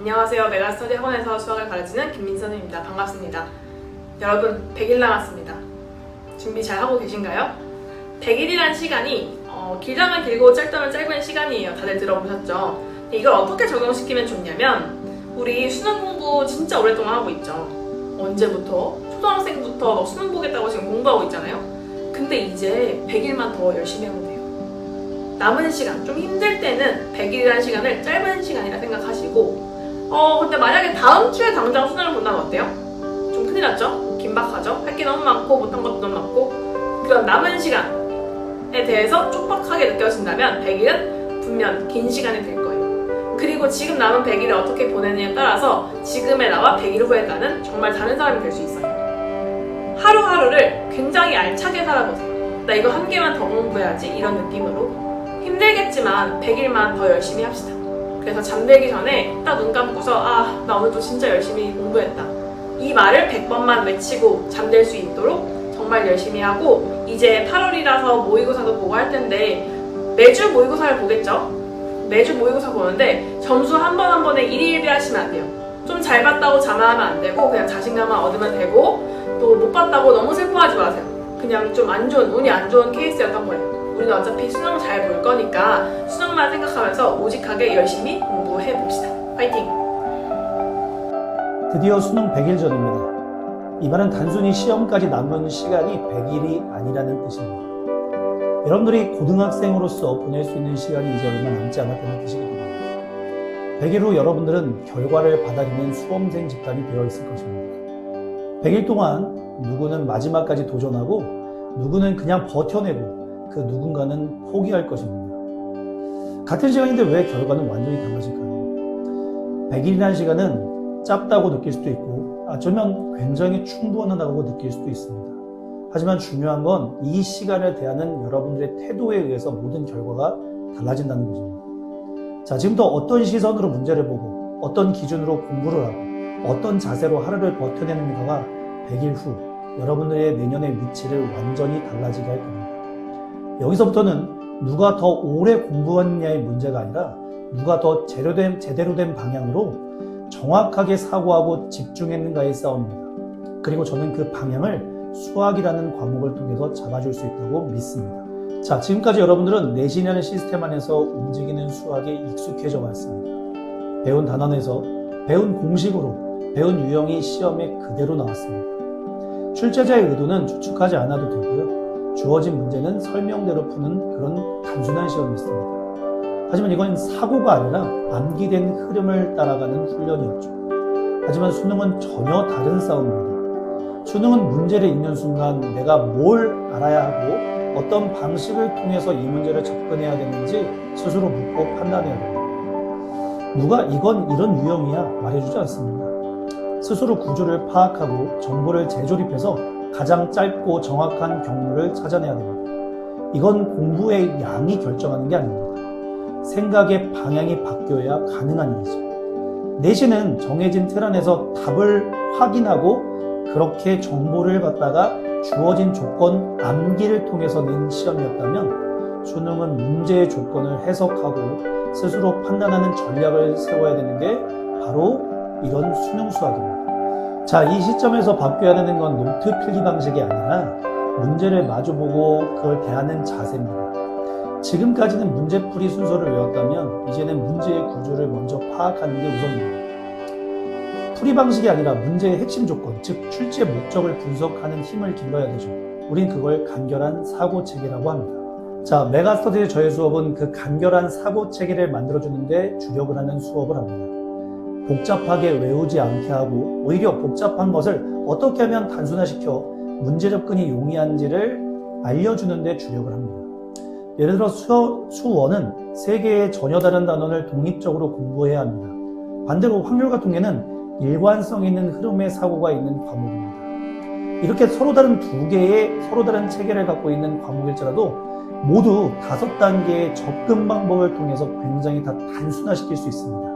안녕하세요. 메가스터디 학원에서 수학을 가르치는 김민선입니다. 반갑습니다. 여러분, 100일 남았습니다. 준비 잘 하고 계신가요? 100일이란 시간이 어, 길다면 길고 짧다면 짧은 시간이에요. 다들 들어보셨죠? 이걸 어떻게 적용시키면 좋냐면 우리 수능 공부 진짜 오랫동안 하고 있죠. 언제부터? 초등학생부터 막 수능 보겠다고 지금 공부하고 있잖아요. 근데 이제 100일만 더 열심히 하면 돼요. 남은 시간, 좀 힘들 때는 100일이라는 시간을 짧은 시간이라 생각하시고 어 근데 만약에 다음 주에 당장 수능을 본다면 어때요? 좀 큰일 났죠? 긴박하죠? 할 게 너무 많고 못한 것도 너무 많고 그런 남은 시간에 대해서 촉박하게 느껴진다면 100일은 분명 긴 시간이 될 거예요. 그리고 지금 남은 100일을 어떻게 보내느냐에 따라서 지금의 나와 100일 후의 나는 정말 다른 사람이 될 수 있어요. 하루하루를 굉장히 알차게 살아보세요. 나 이거 한 개만 더 공부해야지 이런 느낌으로 힘들겠지만 100일만 더 열심히 합시다. 그래서 잠들기 전에 딱 눈 감고서 아, 나 오늘도 진짜 열심히 공부했다. 이 말을 100번만 외치고 잠들 수 있도록 정말 열심히 하고 이제 8월이라서 모의고사도 보고 할 텐데 매주 모의고사를 보겠죠? 매주 모의고사 보는데 점수 한 번 한 번에 일일비 하시면 안 돼요. 좀 잘 봤다고 자만하면 안 되고 그냥 자신감만 얻으면 되고 또 못 봤다고 너무 슬퍼하지 마세요. 그냥 좀 안 좋은 운이 안 좋은 케이스였던 거예요. 우리는 어차피 수능 잘 볼 거니까 수능만 생각하면서 오직하게 열심히 공부해 봅시다. 파이팅! 드디어 수능 100일 전입니다. 이 말은 단순히 시험까지 남은 시간이 100일이 아니라는 뜻입니다. 여러분들이 고등학생으로서 보낼 수 있는 시간이 이제 얼마 남지 않았다는 뜻이거든요. 100일 후 여러분들은 결과를 받아들이는 수험생 집단이 되어 있을 것입니다. 100일 동안 누구는 마지막까지 도전하고 누구는 그냥 버텨내고 그 누군가는 포기할 것입니다. 같은 시간인데 왜 결과는 완전히 달라질까요? 100일이라는 시간은 짧다고 느낄 수도 있고 어쩌면 굉장히 충분하다고 느낄 수도 있습니다. 하지만 중요한 건 이 시간을 대하는 여러분들의 태도에 의해서 모든 결과가 달라진다는 것입니다. 자, 지금부터 어떤 시선으로 문제를 보고 어떤 기준으로 공부를 하고 어떤 자세로 하루를 버텨내는가가 100일 후 여러분들의 내년의 위치를 완전히 달라지게 할 겁니다. 여기서부터는 누가 더 오래 공부했냐의 문제가 아니라 누가 더 제대로 된, 제대로 된 방향으로 정확하게 사고하고 집중했는가의 싸움입니다. 그리고 저는 그 방향을 수학이라는 과목을 통해서 잡아줄 수 있다고 믿습니다. 자, 지금까지 여러분들은 내신이라는 시스템 안에서 움직이는 수학에 익숙해져 왔습니다. 배운 단원에서 배운 공식으로 배운 유형이 시험에 그대로 나왔습니다. 출제자의 의도는 추측하지 않아도 되고요. 주어진 문제는 설명대로 푸는 그런 단순한 시험이었습니다. 하지만 이건 사고가 아니라 암기된 흐름을 따라가는 훈련이었죠. 하지만 수능은 전혀 다른 싸움입니다. 수능은 문제를 읽는 순간 내가 뭘 알아야 하고 어떤 방식을 통해서 이 문제를 접근해야 되는지 스스로 묻고 판단해야 됩니다. 누가 이건 이런 유형이야 말해주지 않습니다. 스스로 구조를 파악하고 정보를 재조립해서 가장 짧고 정확한 경로를 찾아내야 됩니다. 이건 공부의 양이 결정하는 게 아닙니다. 생각의 방향이 바뀌어야 가능한 일이죠. 내신은 정해진 틀 안에서 답을 확인하고 그렇게 정보를 갖다가 주어진 조건 암기를 통해서 낸 시험이었다면 수능은 문제의 조건을 해석하고 스스로 판단하는 전략을 세워야 되는 게 바로 이런 수능 수학입니다. 자, 이 시점에서 바뀌어야 되는 건 노트 필기 방식이 아니라 문제를 마주보고 그걸 대하는 자세입니다. 지금까지는 문제풀이 순서를 외웠다면 이제는 문제의 구조를 먼저 파악하는 게 우선입니다. 풀이 방식이 아니라 문제의 핵심 조건, 즉 출제 목적을 분석하는 힘을 길러야 되죠. 우린 그걸 간결한 사고 체계라고 합니다. 자, 메가스터디의 저의 수업은 그 간결한 사고 체계를 만들어주는데 주력을 하는 수업을 합니다. 복잡하게 외우지 않게 하고 오히려 복잡한 것을 어떻게 하면 단순화시켜 문제 접근이 용이한지를 알려주는 데 주력을 합니다. 예를 들어 수, 수원은 세 개의 전혀 다른 단원을 독립적으로 공부해야 합니다. 반대로 확률과 통계는 일관성 있는 흐름의 사고가 있는 과목입니다. 이렇게 서로 다른 두 개의 서로 다른 체계를 갖고 있는 과목일지라도 모두 다섯 단계의 접근 방법을 통해서 굉장히 다 단순화시킬 수 있습니다.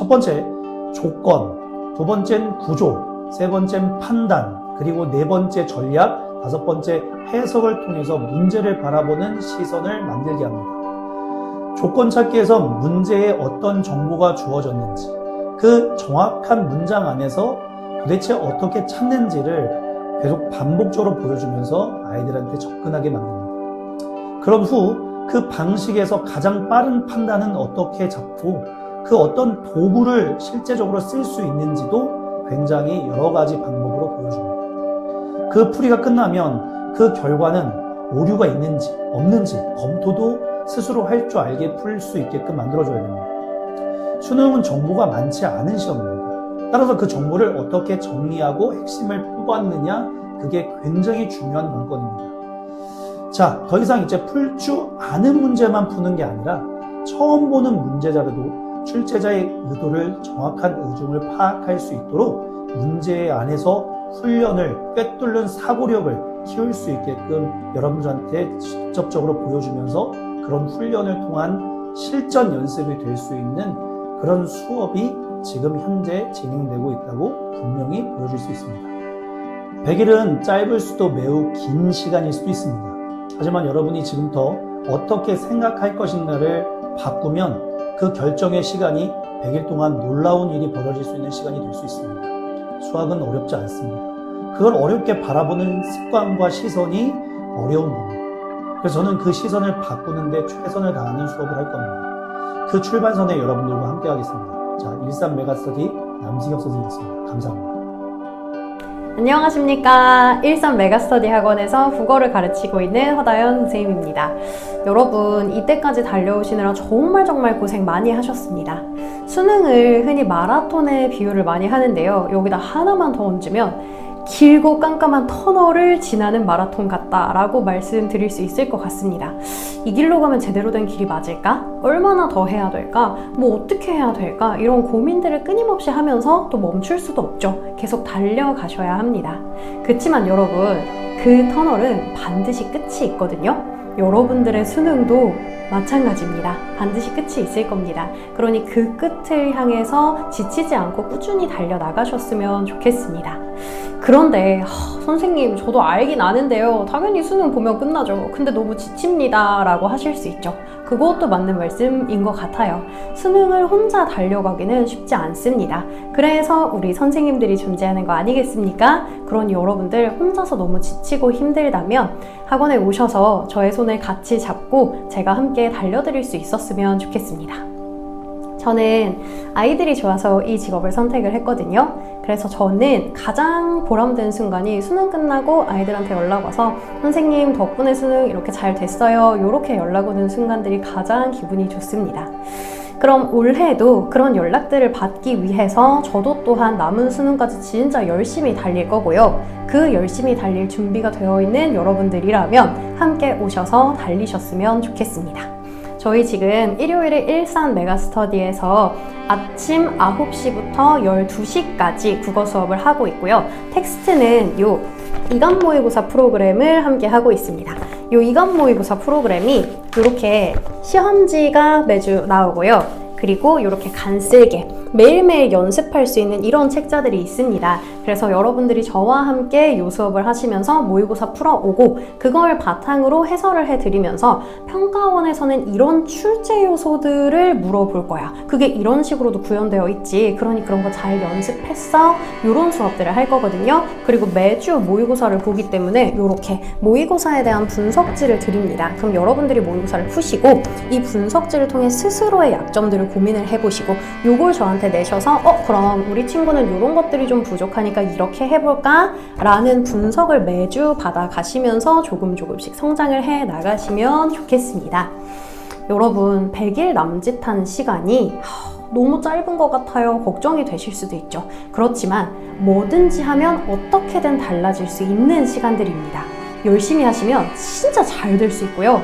첫 번째, 조건. 두 번째는 구조. 세 번째는 판단. 그리고 네 번째 전략. 다섯 번째 해석을 통해서 문제를 바라보는 시선을 만들게 합니다. 조건 찾기에서 문제에 어떤 정보가 주어졌는지, 그 정확한 문장 안에서 도대체 어떻게 찾는지를 계속 반복적으로 보여주면서 아이들한테 접근하게 만듭니다. 그런 후 그 방식에서 가장 빠른 판단은 어떻게 잡고 그 어떤 도구를 실제적으로 쓸 수 있는지도 굉장히 여러 가지 방법으로 보여줍니다. 그 풀이가 끝나면 그 결과는 오류가 있는지 없는지 검토도 스스로 할 줄 알게 풀 수 있게끔 만들어줘야 됩니다. 수능은 정보가 많지 않은 시험입니다. 따라서 그 정보를 어떻게 정리하고 핵심을 뽑았느냐 그게 굉장히 중요한 관건입니다. 자, 더 이상 이제 풀 줄 아는 문제만 푸는 게 아니라 처음 보는 문제 자료도 출제자의 의도를 정확한 의중을 파악할 수 있도록 문제 안에서 훈련을 꿰뚫는 사고력을 키울 수 있게끔 여러분들한테 직접적으로 보여주면서 그런 훈련을 통한 실전 연습이 될 수 있는 그런 수업이 지금 현재 진행되고 있다고 분명히 보여줄 수 있습니다. 100일은 짧을 수도 매우 긴 시간일 수도 있습니다. 하지만 여러분이 지금부터 어떻게 생각할 것인가를 바꾸면 그 결정의 시간이 100일 동안 놀라운 일이 벌어질 수 있는 시간이 될 수 있습니다. 수학은 어렵지 않습니다. 그걸 어렵게 바라보는 습관과 시선이 어려운 겁니다. 그래서 저는 그 시선을 바꾸는데 최선을 다하는 수업을 할 겁니다. 그 출발선에 여러분들과 함께 하겠습니다. 자, 일산 메가스터디 남승엽 선생님이었습니다. 감사합니다. 안녕하십니까. 일산 메가스터디 학원에서 국어를 가르치고 있는 허다연 선생님입니다. 여러분, 이때까지 달려오시느라 정말 정말 고생 많이 하셨습니다. 수능을 흔히 마라톤의 비유를 많이 하는데요. 여기다 하나만 더 얹으면 길고 깜깜한 터널을 지나는 마라톤 같다라고 말씀드릴 수 있을 것 같습니다. 이 길로 가면 제대로 된 길이 맞을까? 얼마나 더 해야 될까? 뭐 어떻게 해야 될까? 이런 고민들을 끊임없이 하면서 또 멈출 수도 없죠. 계속 달려가셔야 합니다. 그렇지만 여러분, 그 터널은 반드시 끝이 있거든요. 여러분들의 수능도 마찬가지입니다. 반드시 끝이 있을 겁니다. 그러니 그 끝을 향해서 지치지 않고 꾸준히 달려 나가셨으면 좋겠습니다. 그런데 하, 선생님 저도 알긴 아는데요. 당연히 수능 보면 끝나죠. 근데 너무 지칩니다. 라고 하실 수 있죠. 그것도 맞는 말씀인 것 같아요. 수능을 혼자 달려가기는 쉽지 않습니다. 그래서 우리 선생님들이 존재하는 거 아니겠습니까? 그러니 여러분들 혼자서 너무 지치고 힘들다면 학원에 오셔서 저의 손을 같이 잡고 제가 함께 달려드릴 수 있었으면 좋겠습니다. 저는 아이들이 좋아서 이 직업을 선택을 했거든요. 그래서 저는 가장 보람된 순간이 수능 끝나고 아이들한테 연락 와서 선생님 덕분에 수능 이렇게 잘 됐어요. 이렇게 연락 오는 순간들이 가장 기분이 좋습니다. 그럼 올해도 그런 연락들을 받기 위해서 저도 또한 남은 수능까지 진짜 열심히 달릴 거고요. 그 열심히 달릴 준비가 되어 있는 여러분들이라면 함께 오셔서 달리셨으면 좋겠습니다. 저희 지금 일요일에 일산 메가스터디에서 아침 9시부터 12시까지 국어 수업을 하고 있고요. 텍스트는 요 이간 모의고사 프로그램을 함께 하고 있습니다. 요 이간 모의고사 프로그램이 이렇게 시험지가 매주 나오고요. 그리고 이렇게 간쓸게 매일매일 연습할 수 있는 이런 책자들이 있습니다. 그래서 여러분들이 저와 함께 요 수업을 하시면서 모의고사 풀어오고 그걸 바탕으로 해설을 해드리면서 평가원에서는 이런 출제 요소들을 물어볼 거야. 그게 이런 식으로도 구현되어 있지. 그러니 그런 거 잘 연습했어. 이런 수업들을 할 거거든요. 그리고 매주 모의고사를 보기 때문에 이렇게 모의고사에 대한 분석지를 드립니다. 그럼 여러분들이 모의고사를 푸시고 이 분석지를 통해 스스로의 약점들을 고민을 해보시고 요걸 저한테 내셔서 어 그럼 우리 친구는 이런 것들이 좀 부족하니까 이렇게 해볼까? 라는 분석을 매주 받아 가시면서 조금 조금씩 성장을 해 나가시면 좋겠습니다. 여러분 100일 남짓한 시간이 하, 너무 짧은 것 같아요. 걱정이 되실 수도 있죠. 그렇지만 뭐든지 하면 어떻게든 달라질 수 있는 시간들입니다. 열심히 하시면 진짜 잘 될 수 있고요.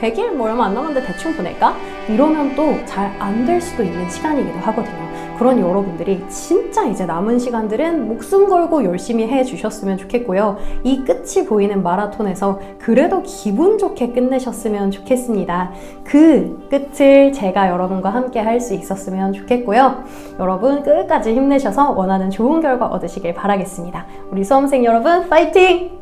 100일 뭐 얼마 안 남았는데 대충 보낼까? 이러면 또 잘 안 될 수도 있는 시간이기도 하거든요. 그런 여러분들이 진짜 이제 남은 시간들은 목숨 걸고 열심히 해 주셨으면 좋겠고요. 이 끝이 보이는 마라톤에서 그래도 기분 좋게 끝내셨으면 좋겠습니다. 그 끝을 제가 여러분과 함께 할 수 있었으면 좋겠고요. 여러분 끝까지 힘내셔서 원하는 좋은 결과 얻으시길 바라겠습니다. 우리 수험생 여러분 파이팅!